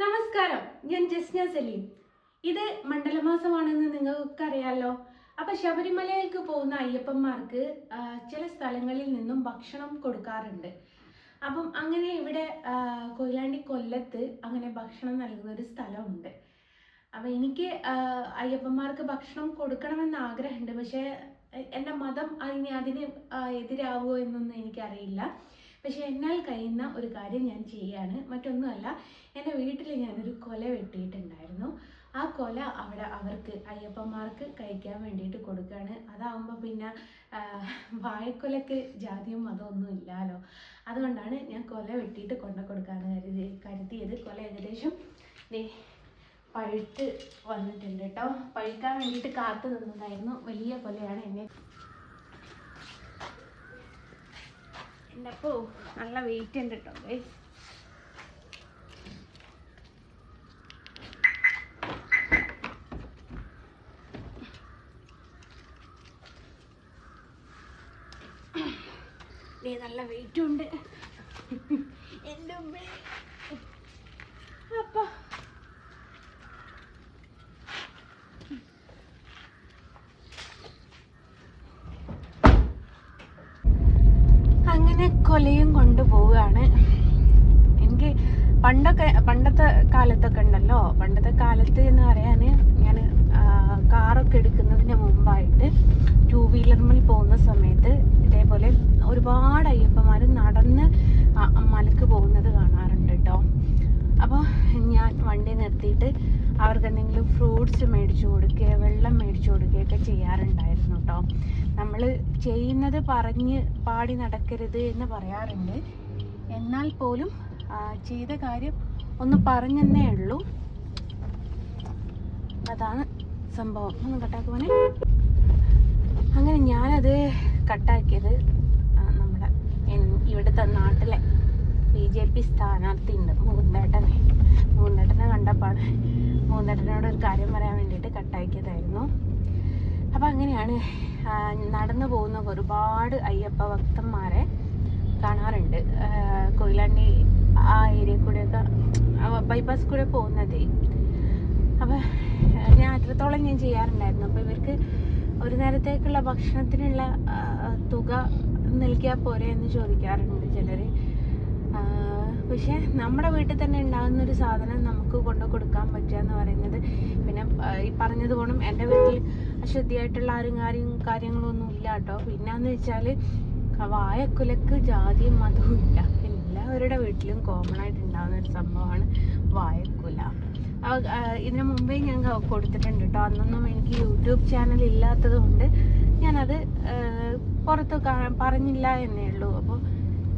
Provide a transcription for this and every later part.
നമസ്കാരം. ഞാൻ ജസ്ന സലീം. ഇത് മണ്ഡലമാസമാണെന്ന് നിങ്ങൾക്ക് അറിയാലോ അപ്പൊ ശബരിമലയിലേക്ക് പോകുന്ന അയ്യപ്പന്മാർക്ക് ചില സ്ഥലങ്ങളിൽ നിന്നും ഭക്ഷണം കൊടുക്കാറുണ്ട്. അപ്പം അങ്ങനെ ഇവിടെ കൊയിലാണ്ടി കൊല്ലത്ത് അങ്ങനെ ഭക്ഷണം നൽകുന്ന ഒരു സ്ഥലമുണ്ട്. അപ്പൊ എനിക്ക് അയ്യപ്പന്മാർക്ക് ഭക്ഷണം കൊടുക്കണമെന്ന് ആഗ്രഹമുണ്ട്. പക്ഷേ എന്റെ മതം അതിന് അതിന് എതിരാവുമോ എന്നൊന്നും എനിക്കറിയില്ല. പക്ഷെ എന്നാൽ കഴിയുന്ന ഒരു കാര്യം ഞാൻ ചെയ്യാണ്. മറ്റൊന്നുമല്ല എന്റെ വീട്ടിൽ ഞാനൊരു കൊല വെട്ടിയിട്ടുണ്ടായിരുന്നു. ആ കൊല അവിടെ അവർക്ക് അയ്യപ്പന്മാർക്ക് കഴിക്കാൻ വേണ്ടിയിട്ട് കൊടുക്കുകയാണ്. അതാവുമ്പോൾ പിന്നെ ആ, വാഴക്കൊലക്ക് ജാതിയും മതമൊന്നും ഇല്ലല്ലോ അതുകൊണ്ടാണ് ഞാൻ കൊല വെട്ടിയിട്ട് കൊണ്ട കൊടുക്കാമെന്ന് കരുതി കരുതിയത്. കൊല ഏകദേശം ദേ പഴുത്ത് വന്നിട്ടുണ്ട് കേട്ടോ പഴുക്കാൻ വേണ്ടിയിട്ട് കാത്തു നിന്നതായിരുന്നു. വലിയ കൊലയാണ് എന്നെ എന്റെ അപ്പോൾ നല്ല വെയിറ്റ് ഉണ്ട് കേട്ടോ ഗൈസ്. നല്ല വെയിറ്റും ഉണ്ട് എന്റെ ഉമ്മേ അപ്പ അങ്ങനെ കൊലയും കൊണ്ടുപോവുകയാണ്. എനിക്ക് പണ്ടൊക്കെ പണ്ടത്തെ കാലത്തൊക്കെ ഉണ്ടല്ലോ. പണ്ടത്തെ കാലത്ത് എന്ന് പറയാൻ ഞാൻ കാറൊക്കെ എടുക്കുന്നതിന് മുമ്പായിട്ട് ടൂ വീലറിൽ പോകുന്ന സമയത്ത് ഇതേപോലെ ഒരുപാട് അയ്യപ്പന്മാർ നടന്ന് മലക്ക് പോകുന്നത് കാണാറുണ്ട് കേട്ടോ അപ്പോൾ ഞാൻ വണ്ടി നിർത്തിയിട്ട് അവർക്ക് എന്തെങ്കിലും ഫ്രൂട്ട്സ് മേടിച്ചു കൊടുക്കുക വെള്ളം മേടിച്ചു കൊടുക്കുകയൊക്കെ ചെയ്യാറുണ്ടായിരുന്നു കേട്ടോ നമ്മൾ ചെയ്യുന്നത് പറഞ്ഞ് പാടി നടക്കരുത് എന്ന് പറയാറുണ്ട്. എന്നാൽ പോലും ചെയ്ത കാര്യം ഒന്ന് പറഞ്ഞെന്നേ ഉള്ളൂ. അതാണ് സംഭവം. ഒന്ന് കട്ടാക്കുവാനെ അങ്ങനെ ഞാനത് കട്ടാക്കിയത് നമ്മുടെ ഇവിടുത്തെ നാട്ടിലെ ബി ജെ പി സ്ഥാനാർത്ഥി ഉണ്ട് മൂന്നേട്ടനെ. മൂന്നേട്ടനെ കണ്ടപ്പാണ് മൂന്നേട്ടനോട് ഒരു കാര്യം പറയാൻ വേണ്ടിയിട്ട് കട്ടാക്കിയതായിരുന്നു. അപ്പം അങ്ങനെയാണ് നടന്നു പോകുന്ന ഒരുപാട് അയ്യപ്പ ഭക്തന്മാരെ കാണാറുണ്ട്. കൊയിലാണ്ടി ആ ഏരിയ കൂടെയൊക്കെ ബൈപ്പാസ് കൂടെ പോകുന്നതേ. അപ്പം ഞാൻ അത്രത്തോളം ഞാൻ ചെയ്യാറുണ്ടായിരുന്നു. അപ്പോൾ ഇവർക്ക് ഒരു നേരത്തേക്കുള്ള ഭക്ഷണത്തിനുള്ള തുക നൽകിയാൽ പോരെ എന്ന് ചോദിക്കാറുണ്ട് ചിലർ പക്ഷേ നമ്മുടെ വീട്ടിൽ തന്നെ ഉണ്ടാകുന്ന ഒരു സാധനം നമുക്ക് കൊണ്ടു കൊടുക്കാൻ പറ്റുക എന്ന് പറയുന്നത് പിന്നെ ഈ പറഞ്ഞത് പോണം എന്റെ വീട്ടിൽ അശുദ്ധിയായിട്ടുള്ള ആരും കാര്യം കാര്യങ്ങളൊന്നും ഇല്ല കേട്ടോ. പിന്നെന്ന് വെച്ചാൽ വായക്കുലക്ക് ജാതിയും മതവും ഇല്ല. എല്ലാവരുടെ വീട്ടിലും കോമൺ ആയിട്ട് ഉണ്ടാകുന്ന ഒരു സംഭവമാണ് വായക്കുല. ഇതിനു മുമ്പേ ഞാൻ കൊടുത്തിട്ടുണ്ട് കേട്ടോ. അന്നൊന്നും എനിക്ക് യൂട്യൂബ് ചാനൽ ഇല്ലാത്തത് കൊണ്ട് ഞാനത് പുറത്ത് പറഞ്ഞില്ല എന്നേ ഉള്ളൂ. അപ്പോൾ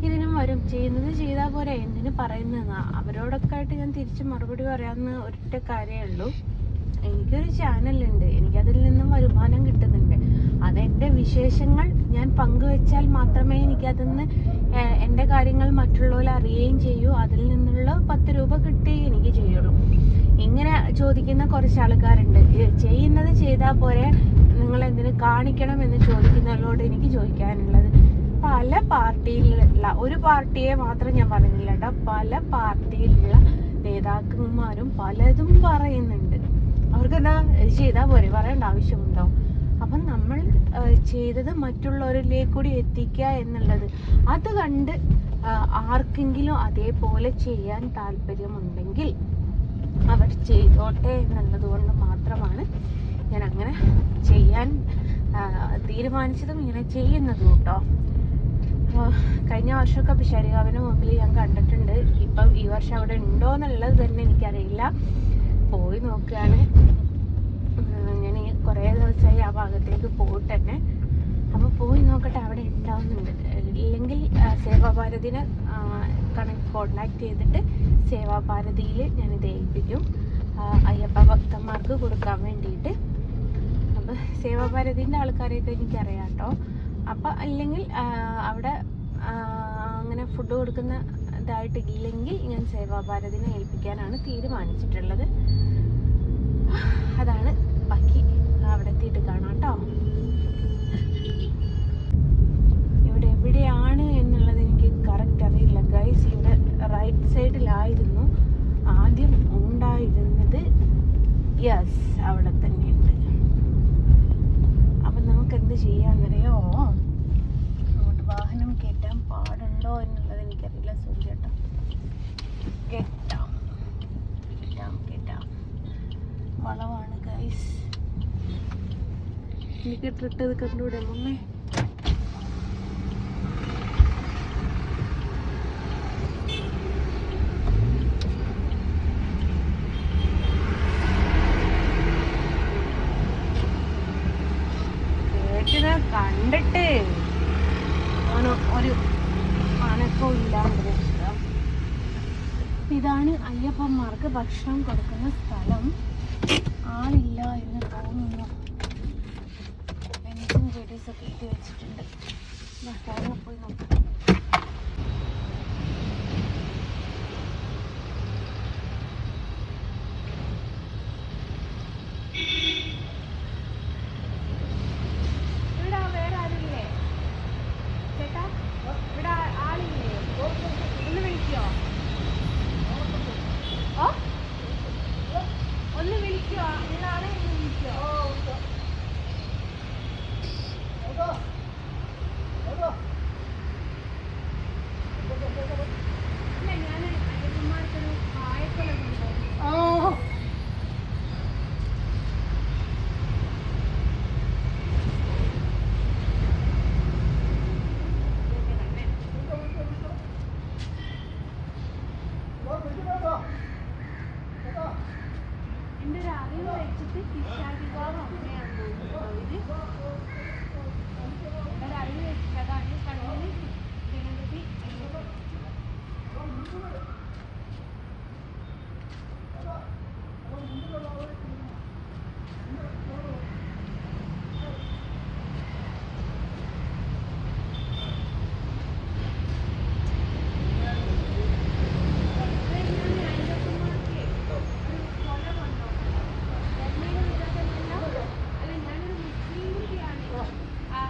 ഇതിനും വരും. ചെയ്യുന്നത് ചെയ്താൽ പോരെ. എന്തിനു പറയുന്നതെന്നാ. അവരോടൊക്കെ ആയിട്ട് ഞാൻ തിരിച്ച് മറുപടി പറയാവുന്ന ഒരൊറ്റ കാര്യമേ ഉള്ളൂ. എനിക്കൊരു ചാനലുണ്ട്. എനിക്കതിൽ നിന്നും വരുമാനം കിട്ടുന്നുണ്ട്. അതെന്റെ വിശേഷങ്ങൾ ഞാൻ പങ്കുവെച്ചാൽ മാത്രമേ എനിക്കതിൽ നിന്ന് എന്റെ കാര്യങ്ങൾ മറ്റുള്ളവർ അറിയുകയും ചെയ്യൂ. അതിൽ നിന്നുള്ള പത്ത് രൂപ കിട്ടുകയും എനിക്ക് ചെയ്യുള്ളൂ. ഇങ്ങനെ ചോദിക്കുന്ന കുറച്ച് ആൾക്കാരുണ്ട്. ചെയ്യുന്നത് ചെയ്താൽ പോരെ? നിങ്ങൾ എന്തിനു കാണിക്കണം എന്ന് ചോദിക്കുന്നവരോട് എനിക്ക് ചോദിക്കാനുള്ളത്. പല പാർട്ടിയിലുള്ള ഒരു പാർട്ടിയെ മാത്രം ഞാൻ പറഞ്ഞില്ല കേട്ടോ. പല പാർട്ടിയിലുള്ള നേതാക്കന്മാരും പലതും പറയുന്നുണ്ട്. അവർക്കെന്താ എന്താ ചെയ്താൽ പോരെ? പറയേണ്ട ആവശ്യമുണ്ടോ? അപ്പം നമ്മൾ ചെയ്തത് മറ്റുള്ളവരിലേക്ക് കൂടി എത്തിക്കുക എന്നുള്ളത്. അത് കണ്ട് ആർക്കെങ്കിലും അതേപോലെ ചെയ്യാൻ താല്പര്യമുണ്ടെങ്കിൽ അവർ ചെയ്തോട്ടെ എന്നുള്ളത് കൊണ്ട് മാത്രമാണ് ഞാൻ അങ്ങനെ ചെയ്യാൻ തീരുമാനിച്ചതും ഇങ്ങനെ ചെയ്യുന്നതും കേട്ടോ. കഴിഞ്ഞ വർഷമൊക്കെ പിഷാരികാവിന് മുമ്പിൽ ഞാൻ കണ്ടിട്ടുണ്ട്. ഇപ്പം ഈ വർഷം അവിടെ ഉണ്ടോ എന്നുള്ളത് തന്നെ എനിക്കറിയില്ല. പോയി നോക്കുകയാണ് ഞാൻ കുറേ ദിവസമായി ആ ഭാഗത്തേക്ക് പോയിട്ട് തന്നെ അപ്പോൾ പോയി നോക്കട്ടെ അവിടെ ഉണ്ടാവുന്നുണ്ട് ഇല്ലെങ്കിൽ സേവാഭാരതിനെ കണക്ട് കോണ്ടാക്ട് ചെയ്തിട്ട് സേവാഭാരതിയിൽ ഞാനിത് ഏൽപ്പിക്കും. അയ്യപ്പ ഭക്തന്മാർക്ക് കൊടുക്കാൻ വേണ്ടിയിട്ട്. അപ്പോൾ സേവാഭാരതിന്റെ ആൾക്കാരെയൊക്കെ എനിക്കറിയാം കേട്ടോ. അപ്പം അല്ലെങ്കിൽ അവിടെ അങ്ങനെ ഫുഡ് കൊടുക്കുന്ന ഇതായിട്ട് ഇല്ലെങ്കിൽ ഞാൻ സേവാഭാരതിനെ ഏൽപ്പിക്കാനാണ് തീരുമാനിച്ചിട്ടുള്ളത്. അതാണ് ബാക്കി അവിടെ എത്തിയിട്ട് കാണാം കേട്ടോ ഇവിടെ എവിടെയാണ് എന്നുള്ളത് എനിക്ക് കറക്റ്റ് അറിയില്ല. ഗൈസ് ഇവിടെ റൈറ്റ് സൈഡിലായിരുന്നു ആദ്യം ഉണ്ടായിരുന്നത്. യെസ് അവിടെ തന്നെയുണ്ട്. അപ്പം നമുക്ക് എന്ത് ചെയ്യാന്നറിയോ അങ്ങോട്ട് വാഹനം കയറ്റാൻ പാടുണ്ടോ എന്നുള്ളത് എനിക്കറിയില്ല സൂര്യേട്ടാ കെട്ടാം. കെട്ടാം. കെട്ടാം വളവാണ് ഗൈസ് എനിക്ക് ഇട്ടിട്ടത് കണ്ടൂടെ മുന്നേ അയ്യപ്പന്മാർക്ക് ഭക്ഷണം കൊടുക്കുന്ന സ്ഥലം ആളില്ല എന്ന് തോന്നുന്നു. ബെഞ്ചും ചെടീസൊക്കെ ഇട്ട് വെച്ചിട്ടുണ്ട്. പോയി നോക്കാം ഇവിടെ വേറെ ആരുമില്ലേ ചേട്ടാ ഇവിടെ ആ- ആളില്ലേ ഒന്ന് വിളിക്കോ ഓ ഒന്ന് വിളിക്കോ ഉള്ള ആളെ ഒന്ന് വിളിക്കോ ഇല്ല ഞാൻ അയ്യപ്പന്മാർക്കൊരു വായ്പല കൊണ്ടുപോകും എന്റെ ഒരു അറിവ് വെച്ചിട്ട് കിഷാരികാവ് അമ്മയാണ് തോന്നുന്നു ഇത് എന്റെ ഒരു അറിവ് വെച്ചിട്ട് അതാണ് കണ്ണൂര് ഗണപതി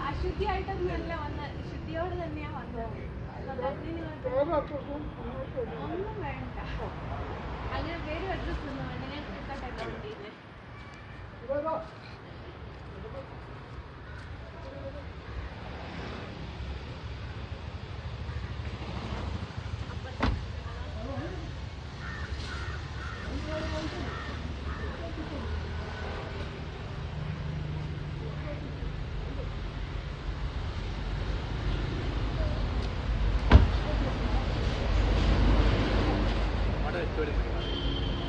അശുദ്ധിയായിട്ടൊന്നുമല്ല വന്നത് ശുദ്ധിയോട് തന്നെയാ വന്നത് ഒന്നും വേണ്ട അങ്ങനെ പേര് അഡ്രസ് ഒന്നും വേണ്ട ഞാൻ എടുക്കട്ടെ വണ്ടിയിൽ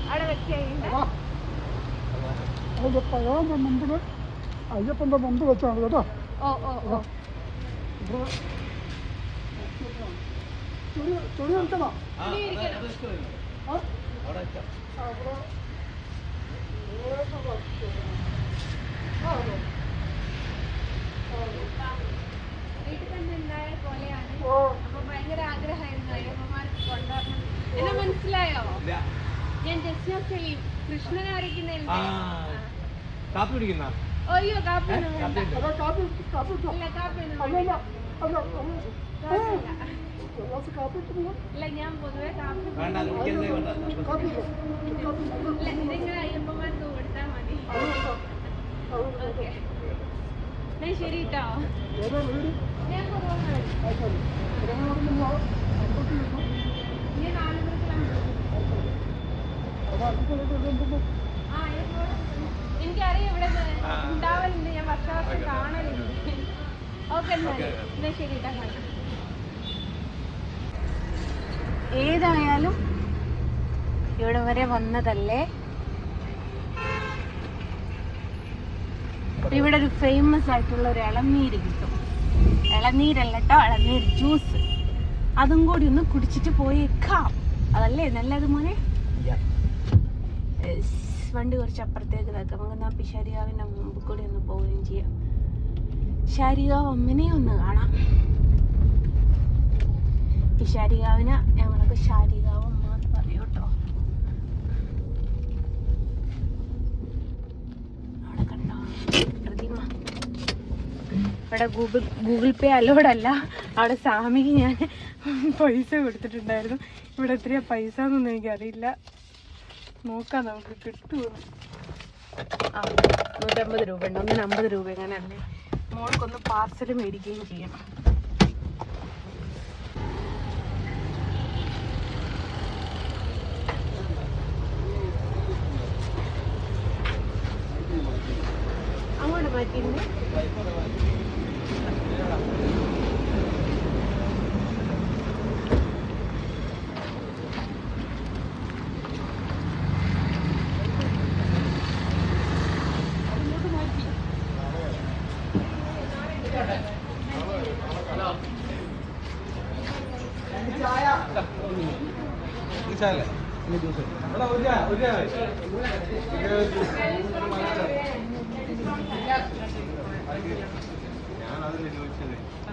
അവിടെ വെച്ച് കഴിഞ്ഞാൽ പഴാന്റെ മുമ്പിൽ അയ്യപ്പന്റെ മുമ്പ് വെച്ചാണ് കേട്ടോ. ഓ ഓ ഓ. ഇവിടെ ചുരി ചുരി നിൽക്കണോ ആ? ആ, ഇവിടെ ഏതാ വസ്തു? ആ, അതെ. വീട്ടിൽ തന്നെ ഉണ്ടായ പോലെയാണ് ഓ അപ്പൊ ഭയങ്കര ആഗ്രഹമായിരുന്നു അയ്യപ്പന്മാർക്ക് കൊണ്ടുവരണം എന്നെ മനസ്സിലായോ ഞാൻ ജസ്ന സലീം കൃഷ്ണനെ വരയ്ക്കുന്നതിൽ ആ. കാപ്പി കുടിക്കുന്ന? അയ്യോ കാപ്പി. ഇല്ല ഞാൻ പൊതുവെ കാപ്പി ഇതിങ്ങനെ അയ്യപ്പന്മാർക്ക് കൊടുത്താൽ മതി. ഓക്കെ. ഞാൻ ശരി. കേട്ടോ ഞാൻ നിങ്ങൾ. ഞാൻ ആലപ്പുഴത്തിലാണ് അപ്പൊ അടുത്ത എന്തുമ്പോ ആ അയ്യപ്പനോട് എനിക്കറിയാം ഇവിടെ ആ. ഉണ്ടാവലുണ്ട് ഞാൻ വർഷാവർഷം കാണലുണ്ട് ഓക്കെ. എന്നാ ശരി ഏതായാലും ഇവിടെ വരെ വന്നതല്ലേ? ഇവിടെ ഒരു ഫേമസ് ആയിട്ടുള്ള ഒരു ഇളനീര് കിട്ടും. ഇളനീരല്ല കേട്ടോ ഇളനീർ ജ്യൂസ്. അതും കൂടി ഒന്ന് കുടിച്ചിട്ട് പോയേക്കാം. അതല്ലേ നല്ലത് മോനെ? Yes. വണ്ടി കുറച്ച് അപ്പുറത്തേക്ക് നിൽക്കാം നമുക്ക് എന്നാ പിഷാരികാവിന്റെ മുമ്പ് കൂടി ഒന്ന് പോവുകയും ചെയ്യാം. ഷാരികാവ് അമ്മനെ ഒന്ന് കാണാം. പിഷാരികാവിന് ഞങ്ങളൊക്കെ ശാരികാവ് അമ്മ എന്ന് പറയും കേട്ടോ. അവിടെ കണ്ടോ? പ്രതിമ. ഇവിടെ ഗൂഗിൾ ഗൂഗിൾ പേ അലോഡല്ല അവിടെ സ്വാമിക്ക് ഞാൻ പൈസ കൊടുത്തിട്ടുണ്ടായിരുന്നു. ഇവിടെ എത്രയാ പൈസ എന്നൊന്നും എനിക്കറിയില്ല. നോക്കാം നമുക്ക് കിട്ടുമോ ആ നൂറ്റമ്പത് രൂപ ഉണ്ട്. ഒന്നിന് അമ്പത് രൂപ എങ്ങനെ അല്ലേ? മോൾക്കൊന്ന് പാർസൽ മേടിക്കുകയും ചെയ്യണം. അങ്ങോട്ട് മാറ്റിയിരുന്നേ.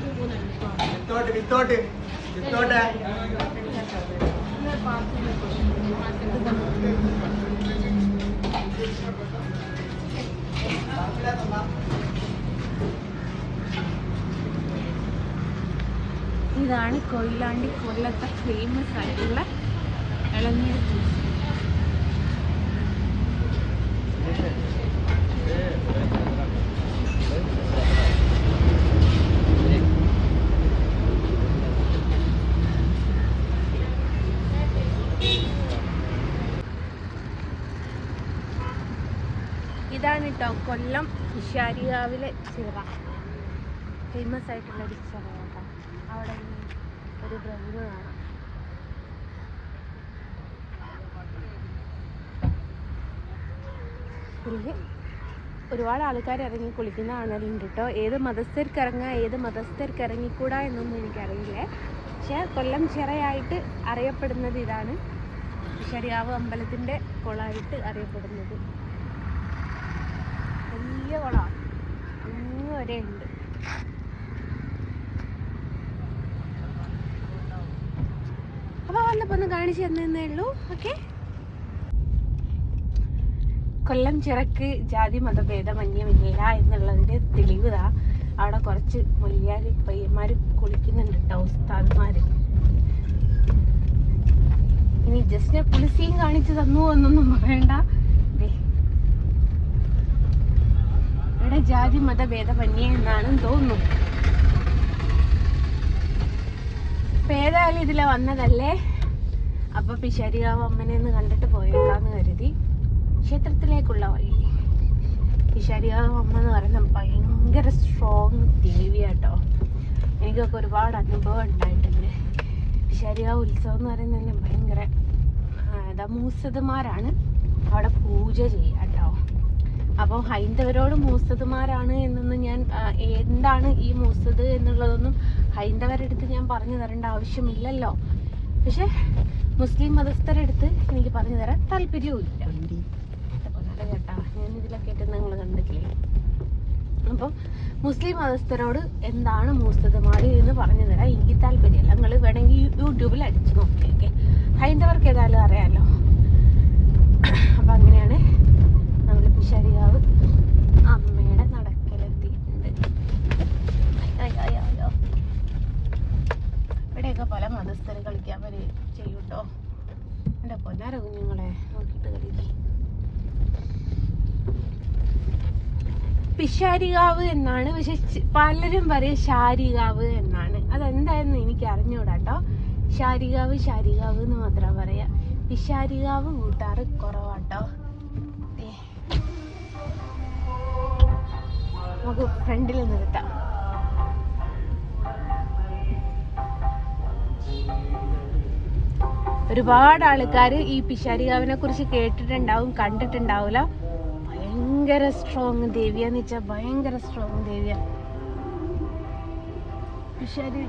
വിത്തോട്ട് വിത്തോട്ട് വിത്തോട്ട് ഇതാണ് കൊയിലാണ്ടി കൊല്ലത്തെ ഫേമസ് ആയിട്ടുള്ള ഇളനീർ ജ്യൂസ് ഇതാണ് കേട്ടോ കൊല്ലം ഇഷാരികാവിലെ ചിറ ഫേമസ് ആയിട്ടുള്ള ഒരു ചിറ കേട്ടോ. അവിടെ ഒരു ബ്രഹ്മ കാണാം. ഇതിൽ ഒരുപാട് ആൾക്കാർ ഇറങ്ങി കുളിക്കുന്ന കാണലുണ്ട് കേട്ടോ. ഏത് മതസ്ഥർക്ക് ഇറങ്ങുക ഏത് മതസ്ഥർക്ക് ഇറങ്ങിക്കൂടാ എന്നൊന്നും എനിക്കറിയില്ലേ. പക്ഷേ കൊല്ലം ചിറയായിട്ട് അറിയപ്പെടുന്നത് ഇതാണ്. ശരിയാവ് അമ്പലത്തിന്റെ കുളമായിട്ട് അറിയപ്പെടുന്നത്. വലിയ കുളമാണ് അങ്ങ് ഉണ്ട്. അപ്പോൾ വന്നപ്പോൾ ഒന്ന് കാണിച്ചു തന്നേ ഉള്ളൂ. ഓക്കെ? കൊല്ലം ചിറക്ക് ജാതി മതഭേദമന്യമില്ല എന്നുള്ളതിന്റെ തെളിവ് ഇതാ അവിടെ കുറച്ച് വലിയാര് പയ്യന്മാർ കുളിക്കുന്നുണ്ട് കേട്ടോ ഉസ്താദ്മാര്. ഇനി ജസ്റ്റ് കുളിസിയും കാണിച്ചു തന്നു എന്നൊന്നും പറയണ്ട ദേ. ഇവിടെ ജാതി മത മതഭേദമന്യേ എന്നാണ് തോന്നുന്നു. ഇപ്പൊ ഏതായാലും ഇതിലെ വന്നതല്ലേ? അപ്പൊ പിശാരികാവ് അമ്മനെ ഒന്ന് കണ്ടിട്ട് പോയേക്കാന്ന് കരുതി. ക്ഷേത്രത്തിലേക്കുള്ള വഴി. പിശാരികാവ് അമ്മ എന്ന് പറയുന്നത് ഭയങ്കര സ്ട്രോങ് ദേവിയാട്ടോ എനിക്കൊക്കെ ഒരുപാട് അനുഭവം ഉണ്ടായിട്ടുണ്ട്. പിശാരികാവ് ഉത്സവം എന്ന് പറയുന്നത് ഭയങ്കര മൂസതുമാരാണ് അവിടെ പൂജ ചെയ്യുക. അപ്പോൾ ഹൈന്ദവരോട് മൂസതുമാരാണ് എന്നൊന്നും ഞാൻ എന്താണ് ഈ മൂസത് എന്നുള്ളതൊന്നും ഹൈന്ദവരെടുത്ത് ഞാൻ പറഞ്ഞു തരേണ്ട ആവശ്യമില്ലല്ലോ. പക്ഷെ മുസ്ലിം മതസ്ഥരെടുത്ത് എനിക്ക് പറഞ്ഞു തരാൻ താല്പര്യവുമില്ല. ഇല്ല കേട്ടാ ഞാൻ ഇതിലൊക്കെ ആയിട്ട് നിങ്ങൾ കണ്ടിട്ടില്ലേ അപ്പോൾ മുസ്ലിം മതസ്ഥരോട് എന്താണ് മൂസതുമാരി എന്ന് പറഞ്ഞു തരാം എനിക്ക് താല്പര്യമില്ല. നിങ്ങൾ വേണമെങ്കിൽ യൂട്യൂബിൽ അടിച്ച് നോക്കിയൊക്കെ. ഹൈന്ദവർക്ക് ഏതായാലും അറിയാമല്ലോ അപ്പം അങ്ങനെയാണ് പിശാരികാവ് അമ്മയുടെ നടക്കലെത്തിയിട്ടുണ്ട്. ഇവിടെയൊക്കെ പല മതസ്ഥര് കളിക്കാൻ വരെ ചെയ്യൂട്ടോ. എന്റെ പൊന്നാര കുഞ്ഞുങ്ങളെ നോക്കിയിട്ട് കളിക്കും. പിശാരികാവ് എന്നാണ് പക്ഷെ പലരും പറയും ശാരികാവ് എന്നാണ്. അതെന്തായെന്ന് എനിക്ക് അറിഞ്ഞൂടാ കേട്ടോ ശാരികാവ് ശാരികാവ് എന്ന് മാത്രം പറയാ. പിശാരികാവ് കൂട്ടാറ് കുറവാട്ടോ. നമുക്ക് ഫ്രണ്ടിൽ നിർത്താം ഒരുപാട് ആൾക്കാർ ഈ പിശാരികാവിനെ കുറിച്ച് കേട്ടിട്ടുണ്ടാവും കണ്ടിട്ടുണ്ടാവില്ല ഭയങ്കര സ്ട്രോങ് ദേവിയാന്ന് വെച്ചാൽ ഭയങ്കര സ്ട്രോങ് ദേവിയാണ് പിശാരി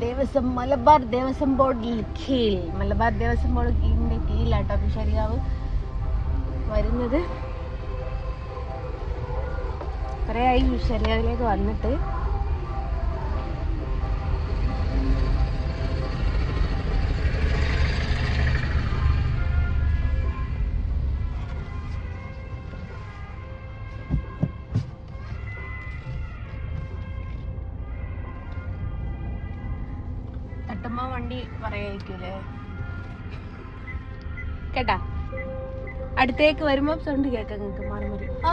ദേവസ്വം മലബാർ ദേവസ്വം ബോർഡിൽ കീഴിൽ മലബാർ ദേവസ്വം ബോർഡ് കീഴിന്റെ കീഴിലാട്ടോ പിഷാരികാവ് വരുന്നത്. കുറേ ആയി പിഷാരികാവിലേക്ക് വന്നിട്ട്. തട്ടുമ്പോ വണ്ടി പറയായിരിക്കൂലേ? കേട്ടാ? അടുത്തേക്ക് വരുമ്പോ സൗണ്ട് കേൾക്കാം നിങ്ങൾക്ക് മാറി മാറി. ആ.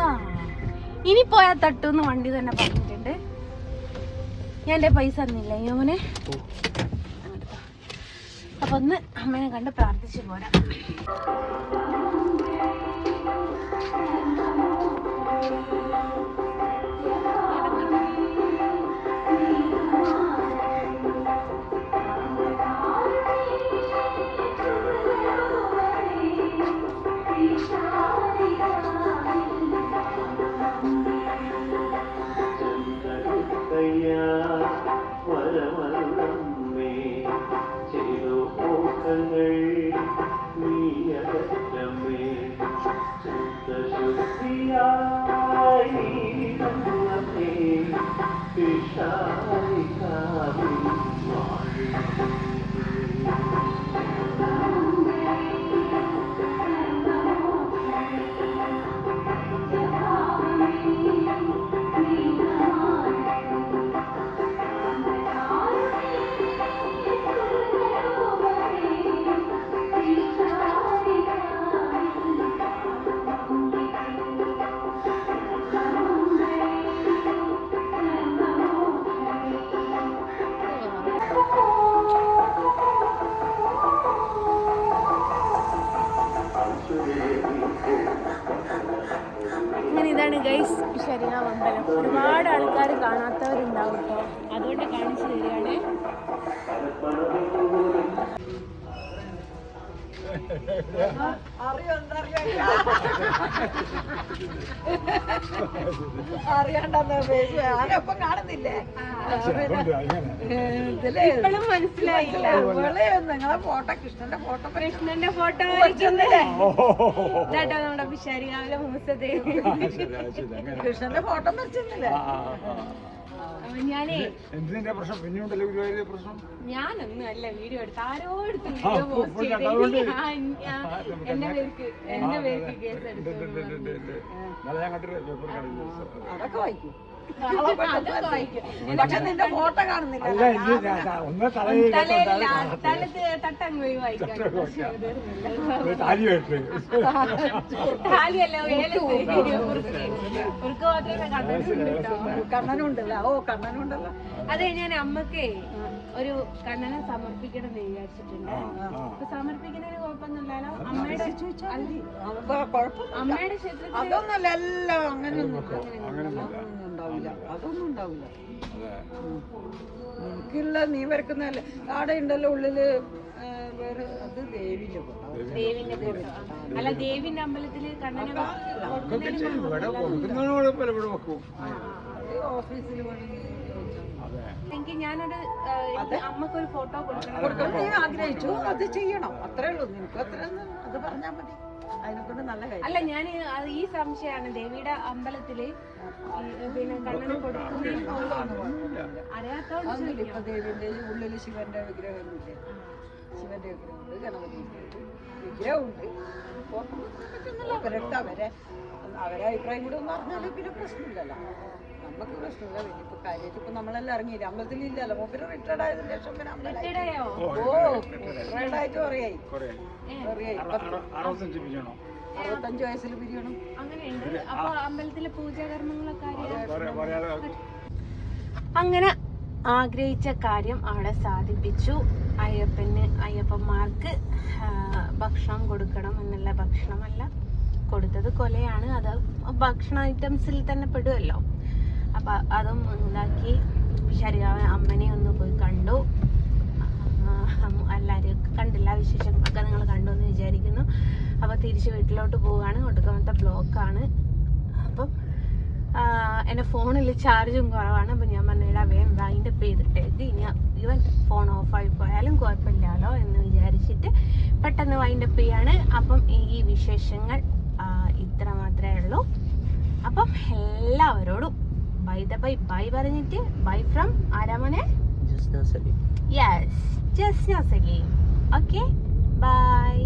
ഇനി പോയാൽ തട്ടുന്ന് വണ്ടി തന്നെ പറഞ്ഞിട്ടുണ്ട്. ഞാൻ എന്റെ പൈസ തന്നില്ല യോമനെ? അപ്പൊ ഒന്ന് അമ്മേനെ കണ്ട് പ്രാർത്ഥിച്ചു പോരാ. വരമല്ലമ്മേ കാണാത്തവരുണ്ടാവും കേട്ടോ അതുകൊണ്ട് കാണിച്ചു തരികയാണ്. അറിയണ്ടെന്ന് ഞാനൊപ്പം കാണുന്നില്ലേ? ഇപ്പോഴും മനസ്സിലായില്ല നിങ്ങളെ ഫോട്ടോ കൃഷ്ണന്റെ ഫോട്ടോ കൃഷ്ണന്റെ ഫോട്ടോ ഇതാട്ടോ നമ്മുടെ മൂസത്തെ കൃഷ്ണന്റെ ഫോട്ടോ അപ്പൊ ഞാനേ എന്തിന്റെ പ്രശ്നം പിന്നെയുണ്ടല്ലോ ഗുരുവായൂരിലെ പ്രശ്നം ഞാനൊന്നും അല്ല വീഡിയോ എടുത്ത് ആരോ എടുത്ത് വീഡിയോ പോസ്റ്റ് ചെയ്ത് എന്റെ പേർക്ക് എന്റെ പേർക്ക് കേസ് വായിക്കും അതൊക്കെ വായിക്കും പക്ഷെ നിന്റെ ഫോട്ടോ കാണുന്നില്ല. കണ്ണനുണ്ടല്ലോ. ഓ കണ്ണനുണ്ടല്ലോ. അതെ ഞാൻ അമ്മക്കേ ഒരു കണ്ണനെ സമർപ്പിക്കണം എന്ന് വിചാരിച്ചിട്ടുണ്ട്. അപ്പൊ സമർപ്പിക്കുന്നതിന് കുഴപ്പമൊന്നുമില്ലല്ലോ? അമ്മയുടെ അമ്മയുടെ ക്ഷേത്രത്തിൽ അതൊന്നുമല്ല എല്ലാം അങ്ങനെയൊന്നും ഉണ്ടാവില്ല. അതൊന്നും ഉണ്ടാവില്ല. നിനക്കുള്ള നീ വരക്കുന്നല്ല അവിടെ ഉണ്ടല്ലോ ഉള്ളിൽ വേറെ അത് ദേവിന്റെ അല്ല ദേവിന്റെ അമ്പലത്തിൽ ഓഫീസിൽ എനിക്ക് ഞാനൊരു അമ്മക്കൊരു ഫോട്ടോ കൊടുക്കണം. കൊടുക്കണം. നീ ആഗ്രഹിച്ചു അത് ചെയ്യണം. അത്രേ ഉള്ളൂ. നിനക്ക് അത്ര അത് പറഞ്ഞാൽ മതി. നല്ല കാര്യം. അല്ല ഞാൻ ഈ സംശയമാണ്. ദേവിയുടെ അമ്പലത്തിൽ ഈ പിന്നെ കണ്ണന് കൊടുക്കുന്ന അറിയാത്തോണ്ട് അതൊന്നുമില്ല ഇപ്പൊ ദേവിന്റെ ഉള്ളിൽ ശിവന്റെ വിഗ്രഹമൊന്നുമില്ലേ ശിവന്റെ വിഗ്രഹമുണ്ട് ഗണപതി വിഗ്രഹമുണ്ട് ഫോട്ടോ അവരുടെ അവരെ അവരെ അഭിപ്രായം കൂടെ ഒന്ന് അറിഞ്ഞാലും പിന്നെ പ്രശ്നമില്ലല്ലോ. നമുക്ക് പ്രശ്നമില്ല. പിന്നെ ഇപ്പൊ കാര്യമായിട്ട് ഇപ്പൊ നമ്മളെല്ലാം ഇറങ്ങിയില്ല? അമ്പലത്തിൽ ഇല്ലല്ലോ. മൂപ്പര് റിട്ടയർഡ് ആയതിനു ശേഷം പിന്നെ അമ്പലമായി ഓ റിട്ടയർഡ് ആയിട്ട് കുറേയായി. കുറേയായി. അറുപത്തഞ്ച് വയസ്സിൽ പിരിയണം. അമ്പലത്തിലെ പൂജാകർമ്മങ്ങളൊക്കെ അങ്ങനെ ആഗ്രഹിച്ച കാര്യം അവിടെ സാധിപ്പിച്ചു. അയ്യപ്പന് അയ്യപ്പന്മാർക്ക് ഭക്ഷണം കൊടുക്കണം എന്നുള്ള ഭക്ഷണമല്ല കൊടുത്തത്. കൊലയാണ്. അത് ഭക്ഷണ ഐറ്റംസിൽ തന്നെ പെടുമല്ലോ അപ്പൊ അതും ഉണ്ടാക്കി ശരിയാവൻ അമ്മനെ ഒന്ന് പോയി കണ്ടു. എല്ലാവരും കണ്ടില്ല വിശേഷങ്ങളൊക്കെ നിങ്ങൾ കണ്ടു എന്ന് വിചാരിക്കുന്നു. അപ്പോൾ തിരിച്ച് വീട്ടിലോട്ട് പോവുകയാണ്. ഒടുക്കമത്തെ ബ്ലോക്കാണ്. എന്റെ ഫോണിൽ ചാർജും കുറവാണ്. അപ്പം ഞാൻ പറഞ്ഞു എല്ലാം വേഗം വൈൻഡ് അപ്പ് ഇനി ഇവൻ ഫോൺ ഓഫായി പോയാലും കുഴപ്പമില്ലല്ലോ എന്ന് വിചാരിച്ചിട്ട് പെട്ടെന്ന് വൈൻഡ് അപ്പ് ചെയ്യാണ്. അപ്പം ഈ വിശേഷങ്ങൾ ഇത്ര മാത്രമേ ഉള്ളൂ. അപ്പം എല്ലാവരോടും ബൈ ദ ബൈ ബൈ പറഞ്ഞിട്ട് bye from ആരാമനെ yes Jasna Saleem okay bye